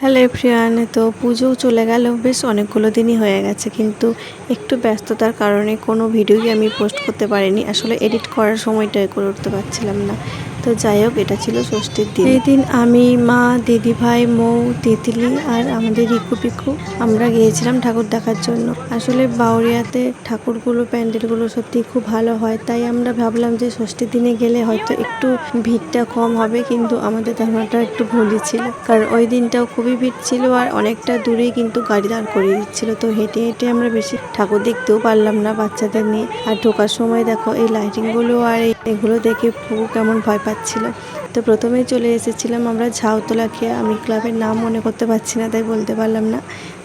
Hello everyone, তো পুজোও চলে গেল, বেশ অনেকগুলো দিনই হয়ে গেছে, কিন্তু একটু ব্যস্ততার কারণে কোনো ভিডিওই আমি পোস্ট করতে পারিনি। আসলে এডিট করার সময়টাই করে উঠতে পারছিলাম না। তো যাই হোক, এটা ছিল ষষ্ঠীর দিন। এই দিন আমি, মা, দিদি ভাই, মৌ, তিতলি আর আমাদের রিকু পিকু, আমরা গিয়েছিলাম ঠাকুর দেখার জন্য। আসলে বাউরিয়াতে ঠাকুরগুলো, প্যান্ডেলগুলো সত্যি খুব ভালো হয়, তাই আমরা ভাবলাম যে ষষ্ঠীর দিনে গেলে হয়তো একটু ভিড়টা কম হবে, কিন্তু আমাদের ধারণাটা একটু ভুলই ছিল। কারণ ওই দিনটাও খুবই ভিড় ছিল আর অনেকটা দূরেই কিন্তু গাড়ি দাঁড় করিয়ে দিচ্ছিল। তো হেঁটে হেঁটে আমরা বেশি ঠাকুর দেখতেও পারলাম না বাচ্চাদের নিয়ে। আর ঢোকার সময় দেখো, এই লাইটিংগুলো আর এই- এগুলো দেখে পুকুর কেমন ভয় পাচ্ছিল। তো প্রথমেই চলে এসেছিলাম আমরা ঝাউতলা খেয়ে আমি ক্লাবের নাম মনে করতে পারছি না, তাই বলতে পারলাম না।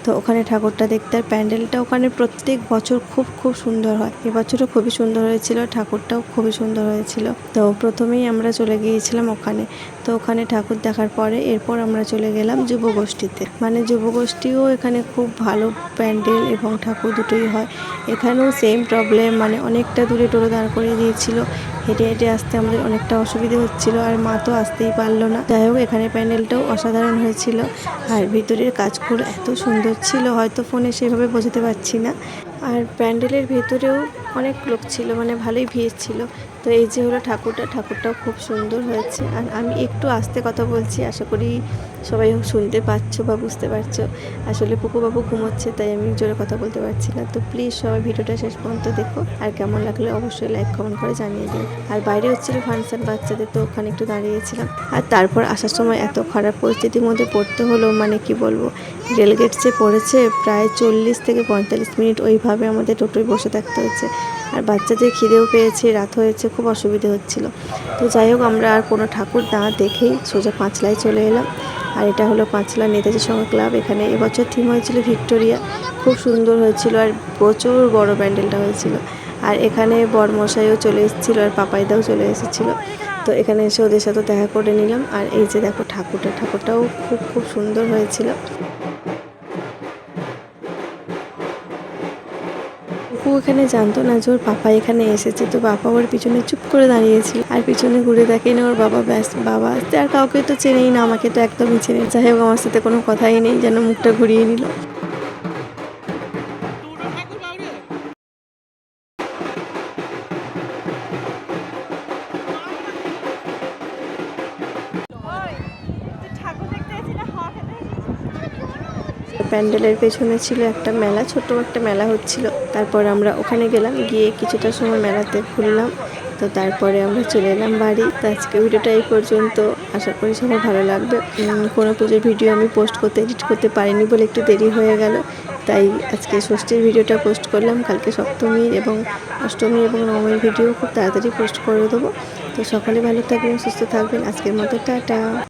তো ওখানে ঠাকুরটা দেখতে আর প্যান্ডেলটা ওখানে প্রত্যেক বছর খুব খুব সুন্দর হয়। এবছরও খুবই সুন্দর হয়েছিল, ঠাকুরটাও খুবই সুন্দর হয়েছিল। তো প্রথমেই আমরা চলে গিয়েছিলাম ওখানে। তো ওখানে ঠাকুর দেখার পরে এরপর আমরা চলে গেলাম যুবগোষ্ঠীতে। মানে যুবগোষ্ঠীও এখানে খুব ভালো প্যান্ডেল এবং ঠাকুর দুটোই হয়। এখানেও সেম প্রবলেম মানে অনেকটা দূরে টোটো দাঁড় করিয়ে দিয়েছিল। হেঁটে হেঁটে আসতে আমাদের অনেকটা অসুবিধে হচ্ছিল আর মা তো আসতেই পারল না। যাই হোক, এখানে প্যান্ডেলটাও অসাধারণ হয়েছিল। আর ভিতরের কাজগুলো এত সুন্দর ছিল হয়তো ফোনে সেভাবে বোঝাতে পারছি না। আর প্যান্ডেলের ভেতরেও অনেক লোক ছিল মানে ভালোই ভিড় ছিল। তো এই যে হলো ঠাকুরটা, ঠাকুরটাও খুব সুন্দর হয়েছে। আর আমি একটু আস্তে কথা বলছি, আশা করি সবাই শুনতে পাচ্ছো বা বুঝতে পারছ। আসলে পুকুবাবু ঘুমোচ্ছে, তাই আমি জোরে কথা বলতে পারছি না। তো প্লিজ সবাই ভিডিওটা শেষ পর্যন্ত দেখো। আর কেমন লাগলে অবশ্যই লাইক কমেন্ট করে জানিয়ে দিও। আর বাইরে হচ্ছিল ফাংশন বাচ্চাদের, তো ওখানে একটু দাঁড়িয়েছিলাম। আর তারপর আসার সময় এত খারাপ পরিস্থিতির মধ্যে পড়তে হলো মানে কি বলব? রেলগেট যে পড়েছে, প্রায় চল্লিশ থেকে পঁয়তাল্লিশ মিনিট ওইভাবে আমাদের টোটোয় বসে থাকতে হচ্ছে। আর বাচ্চাদের খিদেও পেয়েছে, রাত হয়েছে, খুব অসুবিধে হচ্ছিল। তো যাই হোক, আমরা আর কোনো ঠাকুর না দেখেই সোজা পাঁচলায় চলে এলাম। আর এটা হলো পাঁচলা নেতাজি সংঘ ক্লাব। এখানে এবছর থিম হয়েছিল ভিক্টোরিয়া। খুব সুন্দর হয়েছিল আর প্রচুর বড় প্যান্ডেলটা হয়েছিল। আর এখানে বরমশাইও চলে এসেছিল আর পাপাইদাও চলে এসেছিল। তো এখানে এসে ওদের সাথে দেখা করে নিলাম। আর এই যে দেখো ঠাকুরটা, ঠাকুরটাও খুব খুব সুন্দর হয়েছিল। ও এখানে জানতো না যে ওর পাপা এখানে এসেছে। তো বাবা ওর পিছনে চুপ করে দাঁড়িয়েছিল আর পিছনে ঘুরে দেখে না ওর বাবা ব্যাস বাবা আসতে আর কাউকে তো চেনেই না, আমাকে তো একদমই চেনে যাই হোক, আমার সাথে কোনো কথাই নেই, যেন মুখটা ঘুরিয়ে নিল। প্যান্ডেলের পেছনে ছিল একটা মেলা ছোট একটা মেলা হচ্ছিল। তারপর আমরা ওখানে গেলাম, গিয়ে কিছুটা সময় মেলাতে ঘুরলাম। তো তারপরে আমরা চলে এলাম বাড়ি। তো আজকে ভিডিওটা এই পর্যন্ত। আশা করি সবার ভালো লাগবে। কোনো পুজোর ভিডিও আমি পোস্ট করতে, এডিট করতে পারিনি বলে একটু দেরি হয়ে গেল। তাই আজকে ষষ্ঠীর ভিডিওটা পোস্ট করলাম। কালকে সপ্তমীর এবং অষ্টমী এবং নবমীর ভিডিও খুব তাড়াতাড়ি পোস্ট করে দেবো। তো সকলে ভালো থাকবেন, সুস্থ থাকবেন। আজকের মতো টাটা।